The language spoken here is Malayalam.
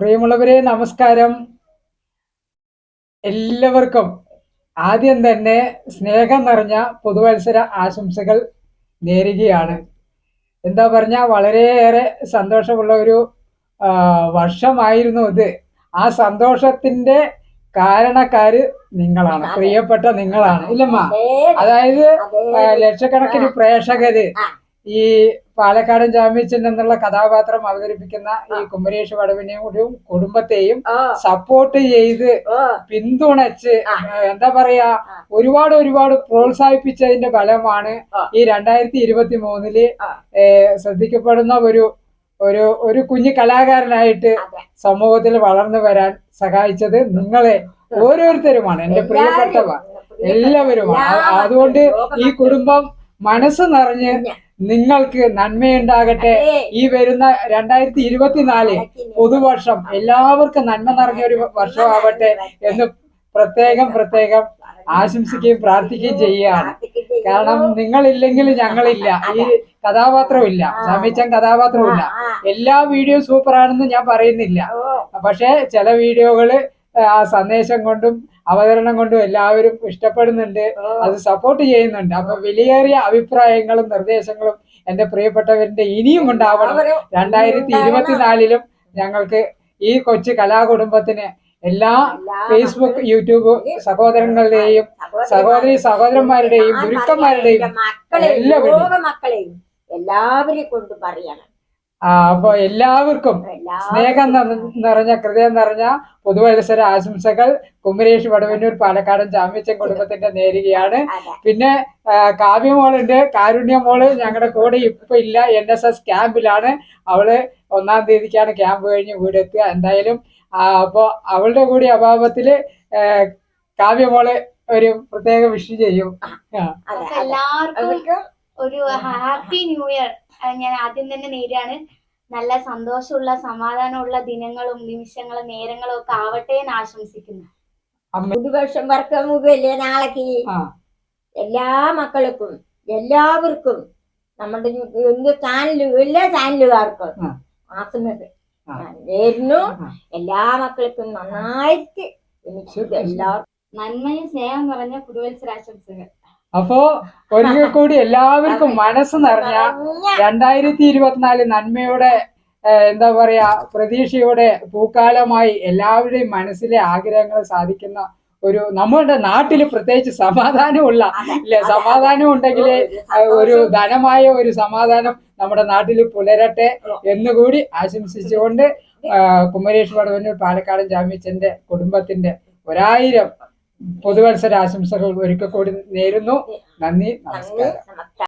പ്രിയമുള്ളവരെ നമസ്കാരം. എല്ലാവർക്കും ആദ്യം തന്നെ സ്നേഹം നിറഞ്ഞ പുതുവത്സര ആശംസകൾ നേരുകയാണ്. എന്താ പറഞ്ഞ വളരെയേറെ സന്തോഷമുള്ള ഒരു വർഷമായിരുന്നു ഇത്. ആ സന്തോഷത്തിന്റെ കാരണക്കാര് നിങ്ങളാണ്. പ്രിയപ്പെട്ട നിങ്ങളാണ്. ഇല്ലമ്മ? അതായത് ലക്ഷക്കണക്കിന് പ്രേക്ഷകര്. ഈ പാലക്കാടൻ ജാമ്യച്ചൻ എന്നുള്ള കഥാപാത്രം അവതരിപ്പിക്കുന്ന ഈ കുമരേഷ് വടവിനെയും കുടുംബത്തെയും സപ്പോർട്ട് ചെയ്ത് പിന്തുണച്ച് എന്താ പറയാ ഒരുപാട് ഒരുപാട് പ്രോത്സാഹിപ്പിച്ചതിന്റെ ഫലമാണ് ഈ രണ്ടായിരത്തി ഇരുപത്തി മൂന്നിൽ ശ്രദ്ധിക്കപ്പെടുന്ന ഒരു ഒരു ഒരു കുഞ്ഞു കലാകാരനായിട്ട്. സമൂഹത്തിൽ വളർന്നു വരാൻ സഹായിച്ചത് നിങ്ങളെ ഓരോരുത്തരുമാണ് എന്റെ പ്രിയപ്പെട്ടവ എല്ലാവരുമാണ്. അതുകൊണ്ട് ഈ കുടുംബം മനസ്സ് നിറഞ്ഞ് നിങ്ങൾക്ക് നന്മയുണ്ടാകട്ടെ. ഈ വരുന്ന രണ്ടായിരത്തി ഇരുപത്തിനാല് പുതുവർഷം എല്ലാവർക്കും നന്മ നിറഞ്ഞ ഒരു വർഷമാവട്ടെ എന്ന് പ്രത്യേകം പ്രത്യേകം ആശംസിക്കുകയും പ്രാർത്ഥിക്കുകയും ചെയ്യുകയാണ്. കാരണം നിങ്ങളില്ലെങ്കിൽ ഞങ്ങളില്ല. ഈ കഥാപാത്രമില്ല സമീച്ചൻ കഥാപാത്രമില്ല എല്ലാ വീഡിയോ സൂപ്പറാണെന്ന് ഞാൻ പറയുന്നില്ല. പക്ഷെ ചില വീഡിയോകൾ ആ സന്ദേശം കൊണ്ടും അവതരണം കൊണ്ടും എല്ലാവരും ഇഷ്ടപ്പെടുന്നുണ്ട്. അത് സപ്പോർട്ട് ചെയ്യുന്നുണ്ട്. അപ്പൊ വിലയേറിയ അഭിപ്രായങ്ങളും നിർദ്ദേശങ്ങളും എന്റെ പ്രിയപ്പെട്ടവരുടെ ഇനിയും ഉണ്ടാവണം. രണ്ടായിരത്തി ഇരുപത്തിനാലിലും ഞങ്ങൾക്ക് ഈ കൊച്ചു കലാകുടുംബത്തിന് എല്ലാ ഫേസ്ബുക്ക് യൂട്യൂബ് സഹോദരങ്ങളുടെയും സഹോദരി സഹോദരന്മാരുടെയും ഗുരുക്കന്മാരുടെയും എല്ലാവരുടെയും. എല്ലാവരെയും കൊണ്ട് പറയണം. ആ, അപ്പൊ എല്ലാവർക്കും സ്നേഹം നിറ- നിറഞ്ഞ ഹൃദയം നിറഞ്ഞ പുതുവത്സര ആശംസകൾ. കുമരേഷ് വടവന്നൂർ പാലക്കാടൻ ചാമ്യച്ചൻ കുടുംബത്തിന്റെ നേരുകയാണ്. പിന്നെ കാവ്യമോളുണ്ട് കാരുണ്യമോൾ ഞങ്ങളുടെ കൂടെ ഇപ്പൊ ഇല്ല എൻ എസ് എസ് ക്യാമ്പിലാണ്. അവൾ ഒന്നാം തീയതിക്കാണ് ക്യാമ്പ് കഴിഞ്ഞ് വീടെത്തുക എന്തായാലും. ആ, അപ്പൊ അവളുടെ കൂടി അഭാവത്തിൽ കാവ്യ കാവ്യമോൾ ഒരു പ്രത്യേക വിഷ് ചെയ്യും. എല്ലാവർക്കും ഒരു ഹാപ്പി ന്യൂ ഇയർ. ഞാൻ ആദ്യം തന്നെ നേരാണ് നല്ല സന്തോഷമുള്ള സമാധാനമുള്ള ദിനങ്ങളും നിമിഷങ്ങളും നേരങ്ങളും ഒക്കെ ആവട്ടെ എന്ന് ആശംസിക്കുന്നു. പുതുവർഷം വർക്കം മുതലേ നാളേക്ക്? ആ. എല്ലാ മക്കൾക്കും എല്ലാവർക്കും നമ്മുടെ എന്ത് ചാനൽ എല്ലാ ചാനലുകാർക്കും ആസുന്നത് ആ. എല്ലാ മക്കൾക്കും നന്നായിട്ട് എനിക്ക് എല്ലാവർക്കും. നന്മയും സ്നേഹം നിറഞ്ഞ പുതുവത്സരാശംസകൾ. അപ്പോ ഒരിക്കൽ കൂടി എല്ലാവർക്കും മനസ്സ് നിറഞ്ഞ രണ്ടായിരത്തി ഇരുപത്തിനാല് നന്മയുടെ എന്താ പറയാ പ്രതീക്ഷയുടെ പൂക്കാലമായി എല്ലാവരുടെയും മനസ്സിലെ ആഗ്രഹങ്ങൾ സാധിക്കുന്ന ഒരു നമ്മുടെ നാട്ടിൽ പ്രത്യേകിച്ച് സമാധാനമുള്ള ഇല്ലേ? സമാധാനം ഉണ്ടെങ്കിൽ ഒരു ധനമായ ഒരു സമാധാനം നമ്മുടെ നാട്ടിൽ പുലരട്ടെ എന്നുകൂടി ആശംസിച്ചുകൊണ്ട് കുമരേഷ് വടവന്നൂർ പാലക്കാടൻ ജാമ്യച്ചന്റെ കുടുംബത്തിന്റെ ഒരായിരം പുതുവത്സര ആശംസകൾ കൂടി നേരുന്നു. നന്ദി നമസ്കാരം.